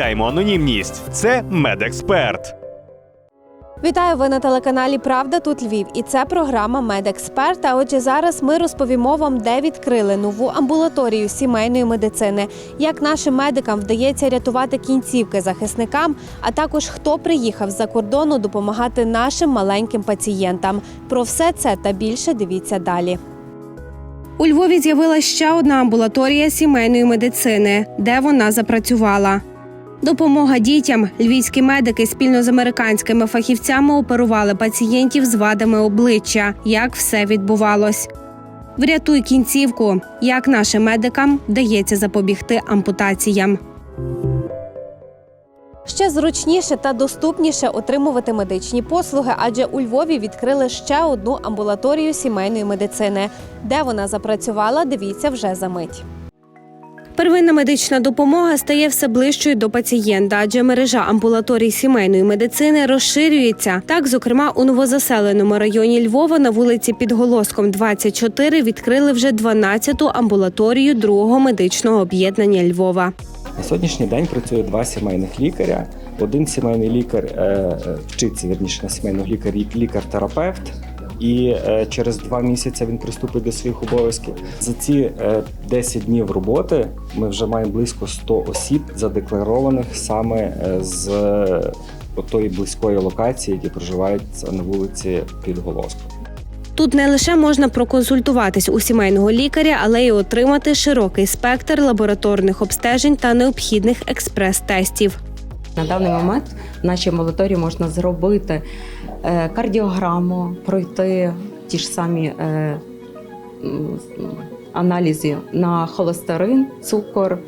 анонімність. Це медексперт. Вітаю ви на телеканалі Правда тут Львів. І це програма Медексперт. А отже, зараз ми розповімо вам, де відкрили нову амбулаторію сімейної медицини, як нашим медикам вдається рятувати кінцівки захисникам, а також хто приїхав з-за кордону допомагати нашим маленьким пацієнтам. Про все це та більше дивіться далі. У Львові з'явилася ще одна амбулаторія сімейної медицини, де вона запрацювала. Допомога дітям. Львівські медики спільно з американськими фахівцями оперували пацієнтів з вадами обличчя. Як все відбувалось? Врятуй кінцівку. Як нашим медикам вдається запобігти ампутаціям. Ще зручніше та доступніше отримувати медичні послуги, адже у Львові відкрили ще одну амбулаторію сімейної медицини. Де вона запрацювала, дивіться вже за мить. Первинна медична допомога стає все ближчою до пацієнта, адже мережа амбулаторій сімейної медицини розширюється. Так, зокрема, у новозаселеному районі Львова на вулиці під Голоском 24 відкрили вже 12-ту амбулаторію другого медичного об'єднання Львова. На сьогоднішній день працює два сімейних лікаря. Один сімейний лікар е, е, вчиться вірніше на сімейного лікаря, лікар-терапевт. І е, через два місяці він приступить до своїх обов'язків. За ці е, 10 днів роботи ми вже маємо близько 100 осіб, задекларованих саме е, з е, тої близької локації, які проживають на вулиці під Голоском. Тут не лише можна проконсультуватись у сімейного лікаря, але й отримати широкий спектр лабораторних обстежень та необхідних експрес-тестів. На даний момент в нашій амбулаторії можна зробити е, кардіограму, пройти ті ж самі е, аналізи на холестерин, цукор,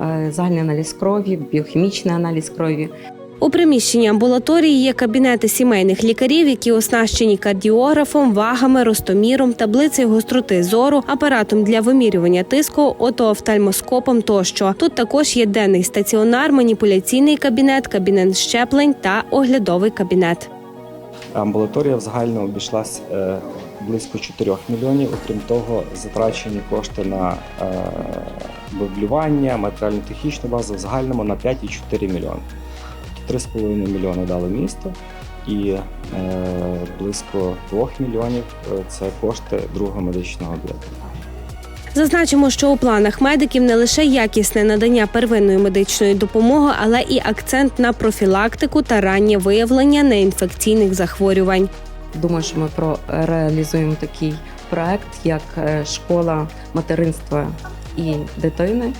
е, загальний аналіз крові, біохімічний аналіз крові. У приміщенні амбулаторії є кабінети сімейних лікарів, які оснащені кардіографом, вагами, ростоміром, таблицею гостроти зору, апаратом для вимірювання тиску, отоофтальмоскопом тощо. Тут також є денний стаціонар, маніпуляційний кабінет, кабінет щеплень та оглядовий кабінет. Амбулаторія взагалі обійшлась е, близько 4 мільйонів. Окрім того, затрачені кошти на е, меблювання, матеріально-технічну базу в загальному на 5,4 мільйони. 3,5 мільйони дали місто і е, близько 2 мільйонів це кошти другого медичного об'єкту. Зазначимо, що у планах медиків не лише якісне надання первинної медичної допомоги, але і акцент на профілактику та раннє виявлення неінфекційних захворювань. Думаю, що ми реалізуємо такий проект, як е, школа материнства і дитини.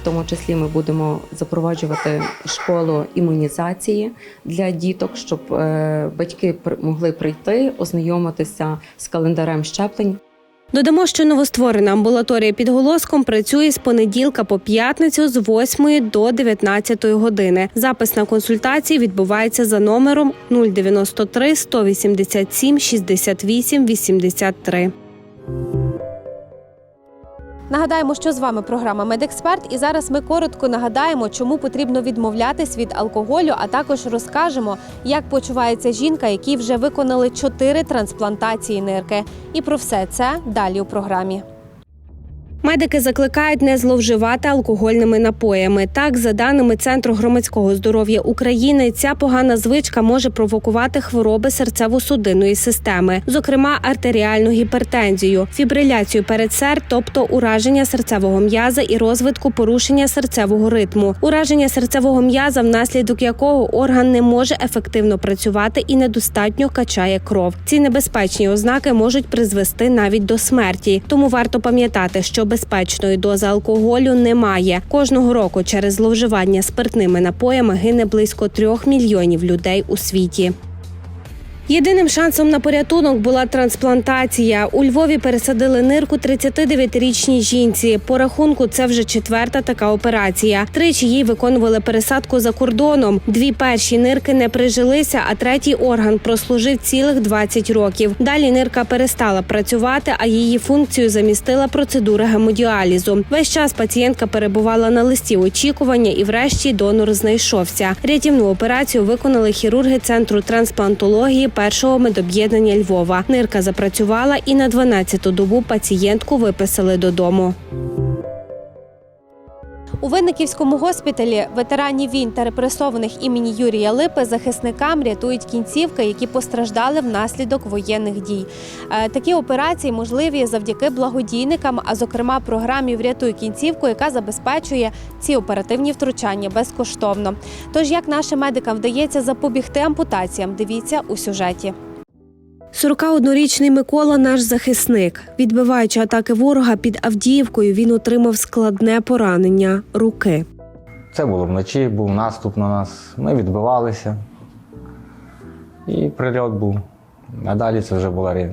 В тому числі ми будемо запроваджувати школу імунізації для діток, щоб е, батьки могли прийти, ознайомитися з календарем щеплень. Додамо, що новостворена амбулаторія під голоском працює з понеділка по п'ятницю з 8 до 19 години. Запис на консультації відбувається за номером 093 187 68 83. Нагадаємо, що з вами програма Медексперт, і зараз ми коротко нагадаємо, чому потрібно відмовлятись від алкоголю, а також розкажемо, як почувається жінка, якій вже виконали чотири трансплантації нирки. І про все це далі у програмі. Медики закликають не зловживати алкогольними напоями. Так, за даними Центру громадського здоров'я України, ця погана звичка може провокувати хвороби серцево-судинної системи, зокрема артеріальну гіпертензію, фібриляцію передсердь, тобто ураження серцевого м'яза і розвитку порушення серцевого ритму, ураження серцевого м'яза, внаслідок якого орган не може ефективно працювати і недостатньо качає кров. Ці небезпечні ознаки можуть призвести навіть до смерті. Тому варто пам'ятати, що безпечної дози алкоголю немає. Кожного року через зловживання спиртними напоями гине близько трьох мільйонів людей у світі. Єдиним шансом на порятунок була трансплантація. У Львові пересадили нирку 39-річній жінці. По рахунку це вже четверта така операція. Тричі їй виконували пересадку за кордоном. Дві перші нирки не прижилися, а третій орган прослужив цілих 20 років. Далі нирка перестала працювати, а її функцію замістила процедура гемодіалізу. Весь час пацієнтка перебувала на листі очікування, і врешті донор знайшовся. Рятівну операцію виконали хірурги центру трансплантології першого медоб'єднання Львова. Нирка запрацювала і на 12-ту добу пацієнтку виписали додому. У Винниківському госпіталі ветеранів війн та репресованих імені Юрія Липи захисникам рятують кінцівки, які постраждали внаслідок воєнних дій. Е, Такі операції можливі завдяки благодійникам, а зокрема програмі Врятуй кінцівку, яка забезпечує ці оперативні втручання безкоштовно. Тож як нашим медикам вдається запобігти ампутаціям, дивіться у сюжеті. 41-річний Микола наш захисник. Відбиваючи атаки ворога під Авдіївкою, він отримав складне поранення руки. Це було вночі, був наступ на нас. Ми відбивалися. І прильот був. А далі це вже була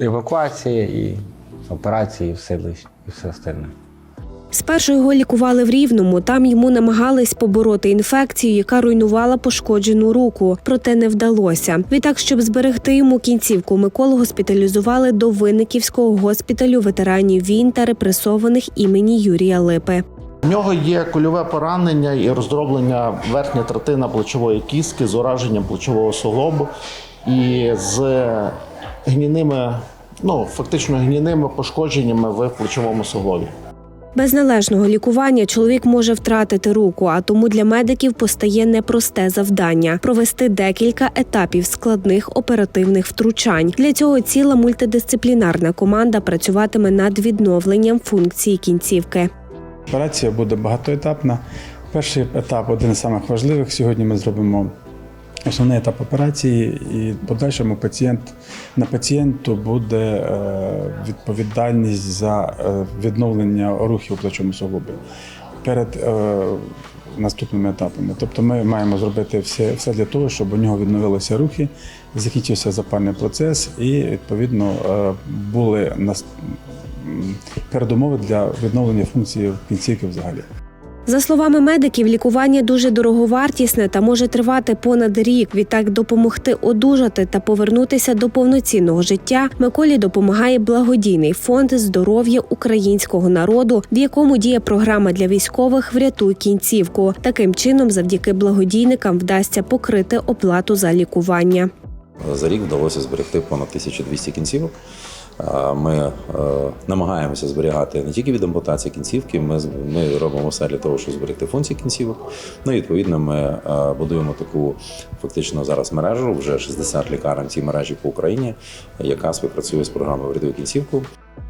евакуація і операції, і все лишнє, і все остальне. Спершу його лікували в Рівному. Там йому намагались побороти інфекцію, яка руйнувала пошкоджену руку, проте не вдалося. Відтак, щоб зберегти йому кінцівку, Миколу госпіталізували до Винниківського госпіталю ветеранів війн та репресованих імені Юрія Липи. У нього є кульове поранення і роздроблення верхня третина плечової кістки з ураженням плечового суглобу і з гніними, ну фактично гніними пошкодженнями в плечовому суглобі. Без належного лікування чоловік може втратити руку, а тому для медиків постає непросте завдання провести декілька етапів складних оперативних втручань. Для цього ціла мультидисциплінарна команда працюватиме над відновленням функції кінцівки. Операція буде багатоетапна. Перший етап один з самих важливих. Сьогодні ми зробимо основний етап операції, і в подальшому пацієнт на пацієнту буде е, відповідальність за е, відновлення рухів у плечовому суглобі перед е, наступними етапами. Тобто ми маємо зробити все, все для того, щоб у нього відновилися рухи, закінчився запальний процес і відповідно були передумови для відновлення функції кінцівки взагалі. За словами медиків, лікування дуже дороговартісне та може тривати понад рік. Відтак допомогти одужати та повернутися до повноцінного життя Миколі допомагає благодійний фонд здоров'я українського народу, в якому діє програма для військових Врятуй кінцівку. Таким чином, завдяки благодійникам вдасться покрити оплату за лікування. За рік вдалося зберегти понад 1200 кінцівок. Ми е, намагаємося зберігати не тільки від ампутації кінцівки, ми, ми робимо все для того, щоб зберегти функції кінцівок. Ну і відповідно ми е, будуємо таку фактично зараз мережу, вже 60 лікарень цій мережі по Україні, яка співпрацює з програмою Врятуй кінцівку.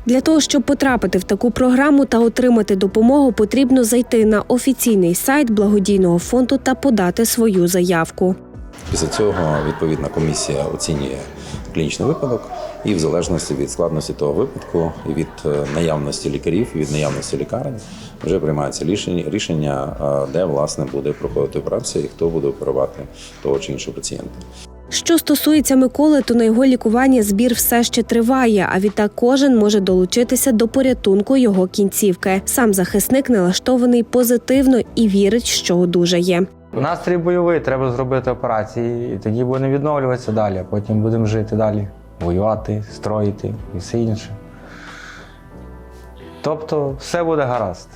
Для того щоб потрапити в таку програму та отримати допомогу, потрібно зайти на офіційний сайт благодійного фонду та подати свою заявку. Після цього відповідна комісія оцінює клінічний випадок, і в залежності від складності того випадку, і від е, наявності лікарів, і від наявності лікарень, вже приймається рішення, рішення, е, де власне буде проходити операція і хто буде оперувати того чи іншого пацієнта. Що стосується Миколи, то на його лікування збір все ще триває. А відтак кожен може долучитися до порятунку його кінцівки. Сам захисник налаштований позитивно і вірить, що одужає. Настрій бойовий, треба зробити операції, і тоді будемо відновлюватися далі, а потім будемо жити далі, воювати, строїти і все інше. Тобто все буде гаразд.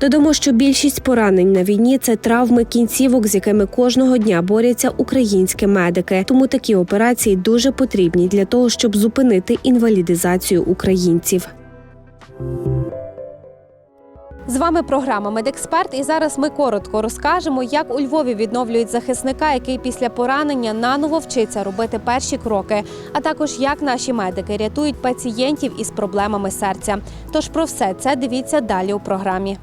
Додамо, що більшість поранень на війні це травми кінцівок, з якими кожного дня борються українські медики. Тому такі операції дуже потрібні для того, щоб зупинити інвалідизацію українців. З вами програма Медексперт. І зараз ми коротко розкажемо, як у Львові відновлюють захисника, який після поранення наново вчиться робити перші кроки, а також як наші медики рятують пацієнтів із проблемами серця. Тож про все це дивіться далі у програмі.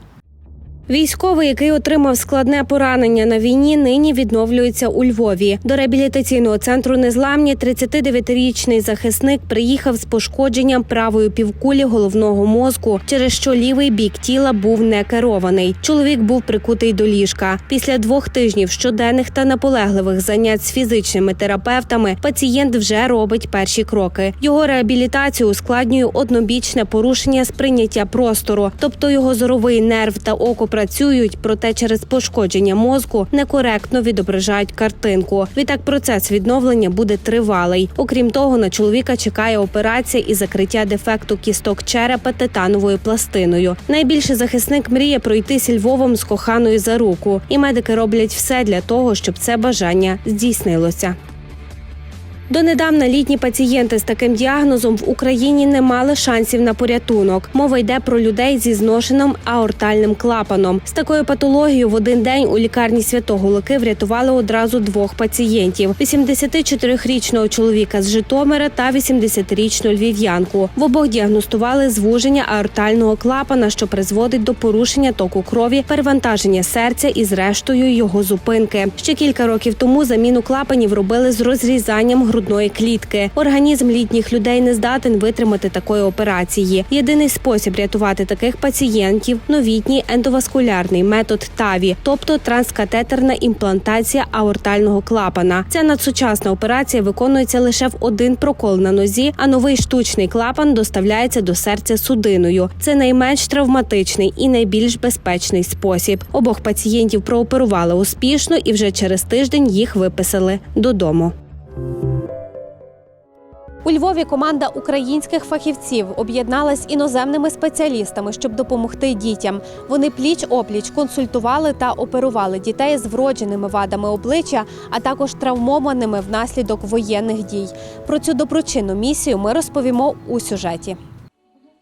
Військовий, який отримав складне поранення на війні, нині відновлюється у Львові. До реабілітаційного центру незламні 39-річний захисник приїхав з пошкодженням правої півкулі головного мозку, через що лівий бік тіла був не керований. Чоловік був прикутий до ліжка. Після двох тижнів щоденних та наполегливих занять з фізичними терапевтами пацієнт вже робить перші кроки. Його реабілітацію ускладнює однобічне порушення сприйняття простору, тобто його зоровий нерв та око працюють, проте через пошкодження мозку некоректно відображають картинку. Відтак процес відновлення буде тривалий. Окрім того, на чоловіка чекає операція і закриття дефекту кісток черепа титановою пластиною. Найбільше захисник мріє пройтися Львовом з коханою за руку, і медики роблять все для того, щоб це бажання здійснилося. Донедавна літні пацієнти з таким діагнозом в Україні не мали шансів на порятунок. Мова йде про людей зі зношеним аортальним клапаном. З такою патологією в один день у лікарні святого Луки врятували одразу двох пацієнтів: – 84-річного чоловіка з Житомира та 80-річну львів'янку. В обох діагностували звуження аортального клапана, що призводить до порушення току крові, перевантаження серця і, зрештою, його зупинки. Ще кілька років тому заміну клапанів робили з розрізанням грудної клітки. Організм літніх людей не здатен витримати такої операції. Єдиний спосіб рятувати таких пацієнтів новітній ендоваскулярний метод ТАВІ, тобто транскатетерна імплантація аортального клапана. Ця надсучасна операція виконується лише в один прокол на нозі, а новий штучний клапан доставляється до серця судиною. Це найменш травматичний і найбільш безпечний спосіб. Обох пацієнтів прооперували успішно і вже через тиждень їх виписали додому. У Львові команда українських фахівців об'єдналась іноземними спеціалістами, щоб допомогти дітям. Вони пліч опліч консультували та оперували дітей з вродженими вадами обличчя, а також травмованими внаслідок воєнних дій. Про цю доброчинну місію ми розповімо у сюжеті.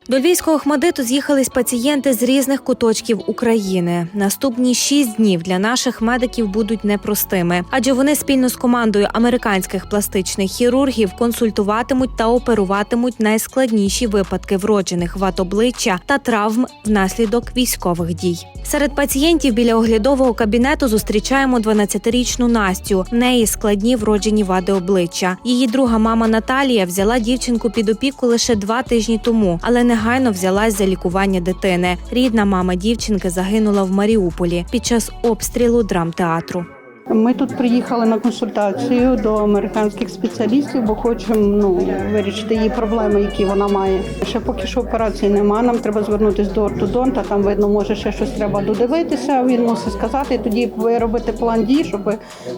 До львівського Хмадиту з'їхались пацієнти з різних куточків України. Наступні шість днів для наших медиків будуть непростими, адже вони спільно з командою американських пластичних хірургів консультуватимуть та оперуватимуть найскладніші випадки вроджених вад обличчя та травм внаслідок військових дій. Серед пацієнтів біля оглядового кабінету зустрічаємо 12-річну Настю. В неї складні вроджені вади обличчя. Її друга мама Наталія взяла дівчинку під опіку лише два тижні тому, але негайно взялась за лікування дитини. Рідна мама дівчинки загинула в Маріуполі під час обстрілу драмтеатру. Ми тут приїхали на консультацію до американських спеціалістів, бо хочемо ну, вирішити її проблеми, які вона має. Ще поки що операції немає. Нам треба звернутися до ортодонта. Там видно, може ще щось треба додивитися. Він мусить сказати. і Тоді виробити план дій, щоб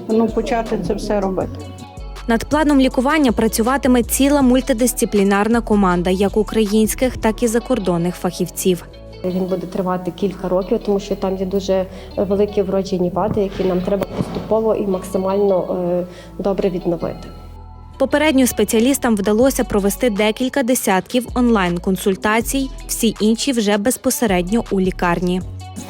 ну почати це все робити. Над планом лікування працюватиме ціла мультидисциплінарна команда як українських, так і закордонних фахівців. Він буде тривати кілька років, тому що там є дуже великі вроджені вади, які нам треба поступово і максимально е, добре відновити. Попередньо спеціалістам вдалося провести декілька десятків онлайн-консультацій, всі інші вже безпосередньо у лікарні.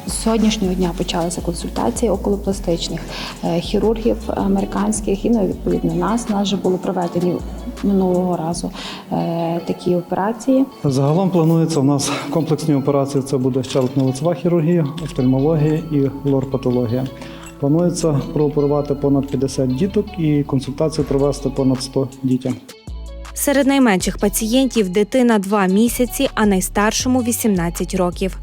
З сьогоднішнього дня почалися консультації околопластичних е, хірургів американських і ну, відповідно нас. Нас вже були проведені минулого разу е, такі операції. Загалом планується у нас комплексні операції. Це буде щелепно-лицева хірургія, офтальмологія і лор-патологія. Планується прооперувати понад 50 діток і консультації провести понад 100 дітям. Серед найменших пацієнтів дитина 2 місяці, а найстаршому 18 років.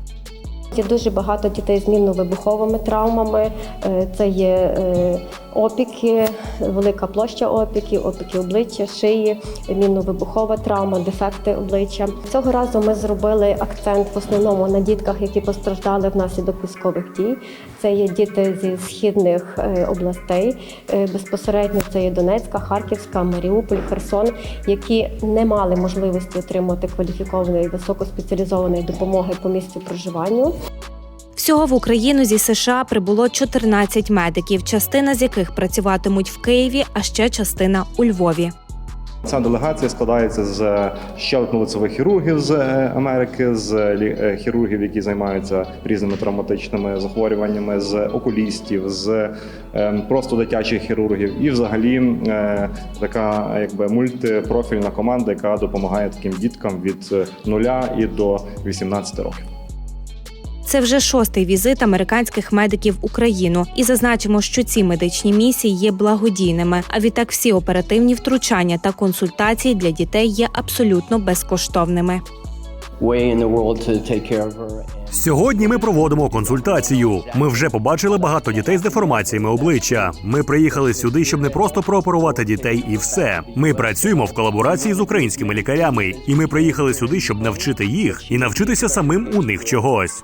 Є дуже багато дітей з мінно-вибуховими травмами. Е, Це є е, опіки, велика площа опіків, опіки обличчя, шиї, мінно-вибухова травма, дефекти обличчя. Цього разу ми зробили акцент в основному на дітках, які постраждали внаслідок військових дій. Це є діти зі східних е, областей. Е, Безпосередньо це є Донецька, Харківська, Маріуполь, Херсон, які не мали можливості отримати кваліфікованої високоспеціалізованої допомоги по місцю проживання. Всього в Україну зі США прибуло 14 медиків, частина з яких працюватимуть в Києві, а ще частина у Львові. Ця делегація складається з щелепно-лицевих хірургів з е, Америки, з е, хірургів, які займаються різними травматичними захворюваннями, з окулістів, з е, просто дитячих хірургів, і взагалі е, така якби мультипрофільна команда, яка допомагає таким діткам від е, нуля і до 18 років. Це вже шостий візит американських медиків в Україну. І зазначимо, що ці медичні місії є благодійними. А відтак всі оперативні втручання та консультації для дітей є абсолютно безкоштовними. Сьогодні ми проводимо консультацію. Ми вже побачили багато дітей з деформаціями обличчя. Ми приїхали сюди, щоб не просто прооперувати дітей, і все. Ми працюємо в колаборації з українськими лікарями, і ми приїхали сюди, щоб навчити їх і навчитися самим у них чогось.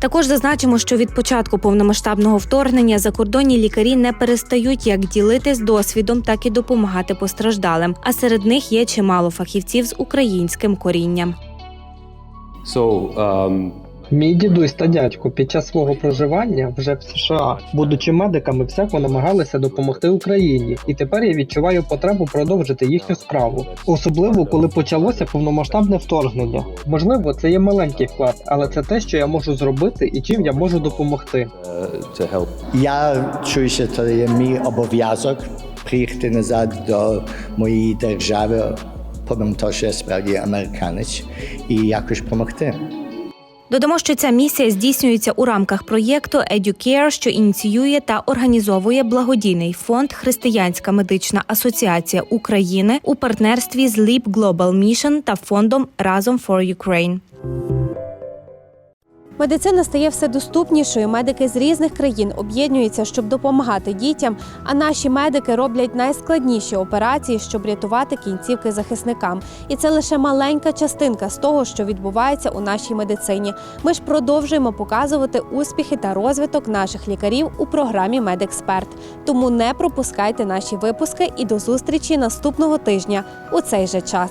Також зазначимо, що від початку повномасштабного вторгнення закордонні лікарі не перестають як ділитись досвідом, так і допомагати постраждалим. А серед них є чимало фахівців з українським корінням. Мій дідусь та дядько під час свого проживання вже в США, будучи медиками, всяко намагалися допомогти Україні, і тепер я відчуваю потребу продовжити їхню справу, особливо коли почалося повномасштабне вторгнення. Можливо, це є маленький вклад, але це те, що я можу зробити і чим я можу допомогти. Я чую, що це є мій обов'язок приїхати назад до моєї держави, того, що я справді американець, і якось допомогти. Додамо, що ця місія здійснюється у рамках проєкту EduCare, що ініціює та організовує благодійний фонд Християнська медична асоціація України у партнерстві з Leap Global Mission та фондом Разом for Ukraine. Медицина стає все доступнішою. Медики з різних країн об'єднуються, щоб допомагати дітям. А наші медики роблять найскладніші операції, щоб рятувати кінцівки захисникам. І це лише маленька частинка з того, що відбувається у нашій медицині. Ми ж продовжуємо показувати успіхи та розвиток наших лікарів у програмі Медексперт. Тому не пропускайте наші випуски і до зустрічі наступного тижня у цей же час.